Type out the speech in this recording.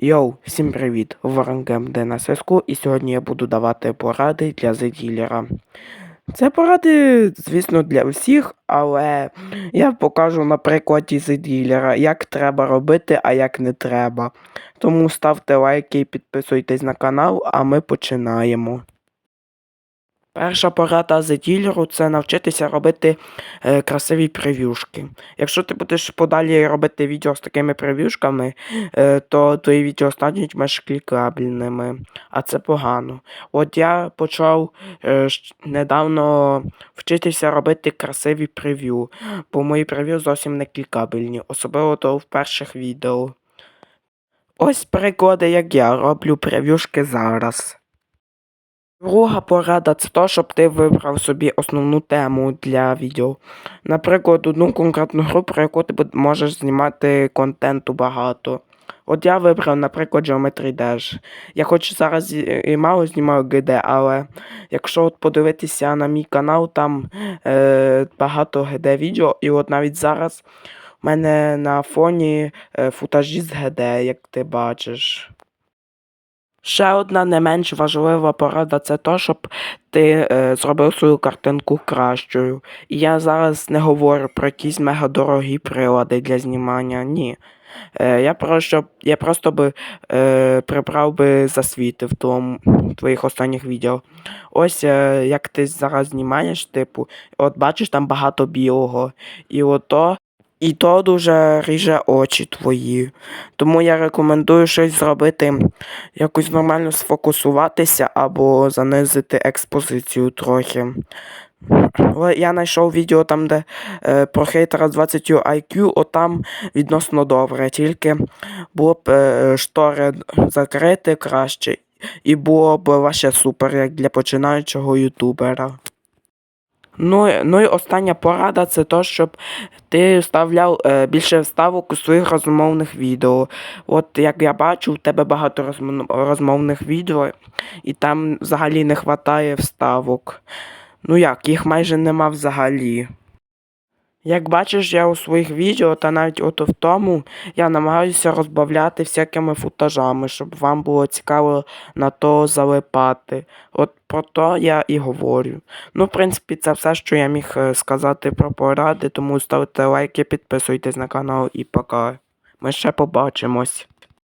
Йоу, всім привіт! Варангем де на зв'язку, і сьогодні я буду давати поради для зеділера. Це поради, звісно, для всіх, але я покажу на прикладі зеділера, як треба робити, а як не треба. Тому ставте лайки і підписуйтесь на канал, а ми починаємо. Перша порада зеділеру це навчитися робити е, красиві прев'юшки. Якщо ти будеш подалі робити відео з такими прев'юшками, е, то твої відео стануть менш клікабельними, а це погано. От я почав е, недавно вчитися робити красиві прев'ю, бо мої прев'ю зовсім не клікабельні, особливо то в перших відео. Ось приклади, як я роблю прев'юшки зараз. Друга порада це то, щоб ти вибрав собі основну тему для відео. Наприклад, одну конкретну гру, про яку ти можеш знімати контенту багато. От я вибрав, наприклад, Geometry Dash. Я хоч зараз і, мало знімаю ГД, але якщо от подивитися на мій канал, там е, багато ГД відео, і от навіть зараз у мене на фоні е, футажі з ГД, як ти бачиш. Ще одна не менш важлива порада це то, щоб ти е, зробив свою картинку кращою. І я зараз не говорю про якісь мегадорогі прилади для знімання. Ні. Е, я, просто, я просто би е, прибрав би засвіти в тому, твоїх останніх відео. Ось е, як ти зараз знімаєш, типу, от бачиш там багато білого. І ото, і то дуже ріже очі твої. Тому я рекомендую щось зробити якось нормально сфокусуватися або занизити експозицію трохи. Я знайшов відео там, де е, про хейтера з 20 IQ, отам відносно добре, тільки було б е, штори закрити краще, і було б ваше супер, як для починаючого ютубера. Ну, ну і остання порада це то, щоб ти вставляв е, більше вставок у своїх розмовних відео. От як я бачу, в тебе багато розм- розмовних відео, і там взагалі не вистачає вставок. Ну як, їх майже нема взагалі. Як бачиш, я у своїх відео та навіть от в тому я намагаюся розбавляти всякими футажами, щоб вам було цікаво на то залипати. От про то я і говорю. Ну, в принципі, це все, що я міг е, сказати про поради, тому ставте лайки, підписуйтесь на канал і пока. Ми ще побачимось.